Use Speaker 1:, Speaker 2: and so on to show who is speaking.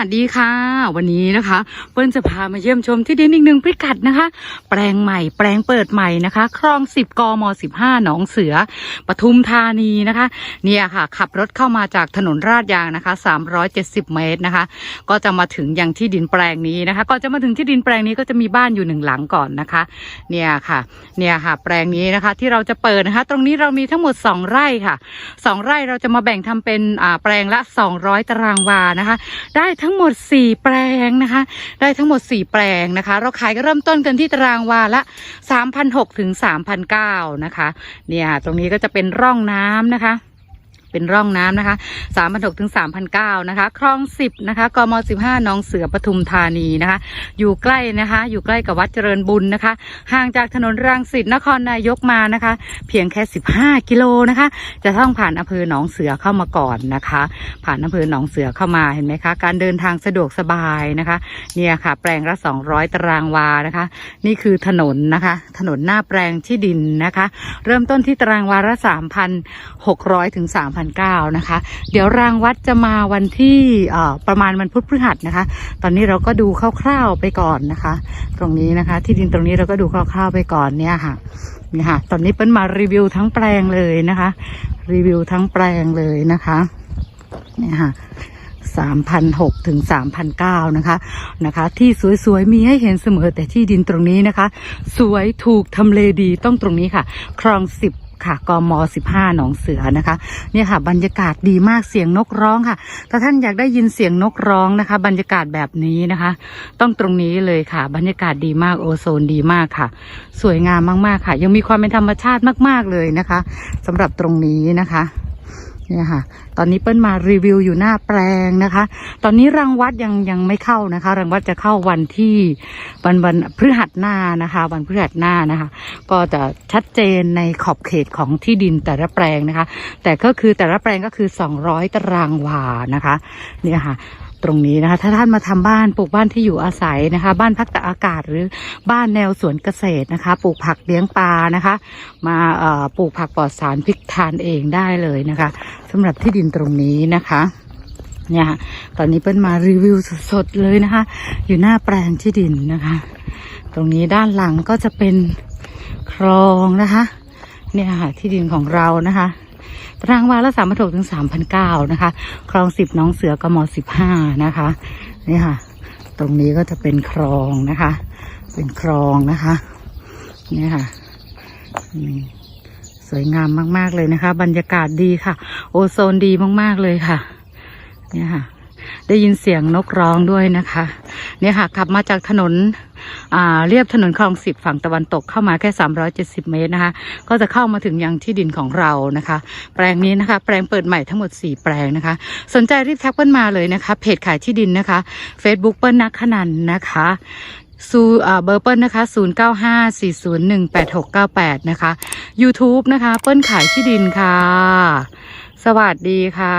Speaker 1: ัสดีค่ะ วันนี้นะคะ เปิ้ลจะพามาเยี่ยมชมที่ดินอีกหนึ่งพิกัดนะคะ แปลงใหม่ แปลงเปิดใหม่นะคะ คลองสิบกมสิบห้าหนองเสือปทุมธานีนะคะ เนี่ยค่ะ ขับรถเข้ามาจากถนนราดยางนะคะ370เจ็ดสิบเมตรนะคะ ก็จะมาถึงยังที่ดินแปลงนี้นะคะก่อนจะมาถึงที่ดินแปลงนี้ก็จะมีบ้านอยู่หนึ่งหลังก่อนนะคะ เนี่ยค่ะ เนี่ยค่ะ แปลงนี้นะคะ ที่เราจะเปิดนะคะ ตรงนี้เรามีทั้งหมด2ไร่ค่ะ2ไร่เราจะมาแบ่งทำเป็นอ่าแปลงละ200ตารางวานะคะ ได้ทั้ง้งหมด 4 แปลงนะคะ ได้ทั้งหมด 4 แปลงนะคะ เราขายก็เริ่มต้นกันที่ตารางวาละ3,600ถึง3,900นะคะ เนี่ยตรงนี้ก็จะเป็นร่องน้ำนะคะ เป็นร่องน้ำนะคะ3,600ถึง3,900นะคะ คลอง10นะคะกม15หนองเสือปทุมธานีนะคะ อยู่ใกล้นะคะ อยู่ใกล้กับวัดเจริญบุญนะคะ ห่างจากถนนรังสิตนครนายกมานะคะ เพียงแค่15กิโลนะคะ จะต้องผ่านอำเภอหนองเสือเข้ามาก่อนนะคะ ผ่านอำเภอหนองเสือเข้ามาเห็นไหมคะ การเดินทางสะดวกสบายนะคะ เนี่ยค่ะ แปลงละ200ตารางวานะคะ นี่คือถนนนะคะ ถนนหน้าแปลงที่ดินนะคะ เริ่มต้นที่ตารางวาละ3,600ถึง3,900นะคะ เดี๋ยวรางวัดจะมาวันที่ประมาณวันพุธพฤหัสนะคะ ตอนนี้เราก็ดูคร่าวๆไปก่อนนะคะ ตรงนี้นะคะ ที่ดินตรงนี้เราก็ดูคร่าวๆไปก่อนเนี่ยค่ะนี่ค่ะ ตอนนี้เปิ้ลมารีวิวทั้งแปลงเลยนะคะ รีวิวทั้งแปลงเลยนะคะเนี่ยค่ะสามพันหกถึงสามพันเก้านะคะนะคะ ที่สวยๆ มีให้เห็นเสมอแต่ที่ดินตรงนี้นะคะ สวยถูกทำเลดีต้องตรงนี้ค่ะ คลองสิบ ค่ะกมสิบห้าหนองเสือนะคะ เนี่ยค่ะ บรรยากาศดีมากเสียงนกร้องค่ะ ถ้าท่านอยากได้ยินเสียงนกร้องนะคะ บรรยากาศแบบนี้นะคะ ต้องตรงนี้เลยค่ะ บรรยากาศดีมากโอโซนดีมากค่ะ สวยงามมากๆค่ะ ยังมีความเป็นธรรมชาติมาก ๆเลยนะคะสำหรับตรงนี้นะคะ เนี่ยค่ะ ตอนนี้เปิ้ลมารีวิวอยู่หน้าแปลงนะคะ ตอนนี้รังวัดยังยังไม่เข้านะคะ รังวัดจะเข้าวันที่วันวันพฤหัสหน้านะคะ วันพฤหัสหน้านะคะ ก็จะชัดเจนในขอบเขตของที่ดินแต่ละแปลงนะคะ แต่ก็คือแต่ละแปลงก็คือ 200 ตารางวานะคะ เนี่ยค่ะ ตรงนี้นะคะ ถ้าท่านมาทำบ้านปลูกบ้านที่อยู่อาศัยนะคะ บ้านพักตากอากาศหรือบ้านแนวสวนเกษตรนะคะ ปลูกผักเลี้ยงปลานะคะ มาปลูกผักปลอดสารพริกทานเองได้เลยนะคะสำหรับที่ดินตรงนี้นะคะเนี่ยค่ะตอนนี้เปิ้ลมารีวิวสดๆเลยนะคะ อยู่หน้าแปลงที่ดินนะคะ ตรงนี้ด้านหลังก็จะเป็นคลองนะคะ เนี่ยค่ะที่ดินของเรานะคะ ตารางวาละสามพันหกถึงสามพันเก้านะคะ คลองสิบน้องเสือกมสิบห้านะคะ นี่ค่ะ ตรงนี้ก็จะเป็นคลองนะคะ เป็นคลองนะคะ นี่ค่ะอืมสวยงามมาก ๆ เลยนะคะ บรรยากาศดีค่ะ โอโซนดีมาก ๆ เลยค่ะ เนี่ยค่ะ ได้ยินเสียงนกร้องด้วยนะคะ เนี่ยค่ะขับมาจากถนนอ่าเรียบถนนคลองสิบฝั่งตะวันตกเข้ามาแค่ 370 เมตรนะคะ ก็จะเข้ามาถึงยังที่ดินของเรานะคะ แปลงนี้นะคะ แปลงเปิดใหม่ทั้งหมด 4 แปลงนะคะ สนใจรีบแท็กเปิ้ลมาเลยนะคะ เพจขายที่ดินนะคะ Facebook เปิ้ลนักขนันนะคะซูเบอร์เปิ้ลนะคะ 0954018698 นะคะ YouTube นะคะ เปิ้ลขายที่ดินค่ะ สวัสดีค่ะ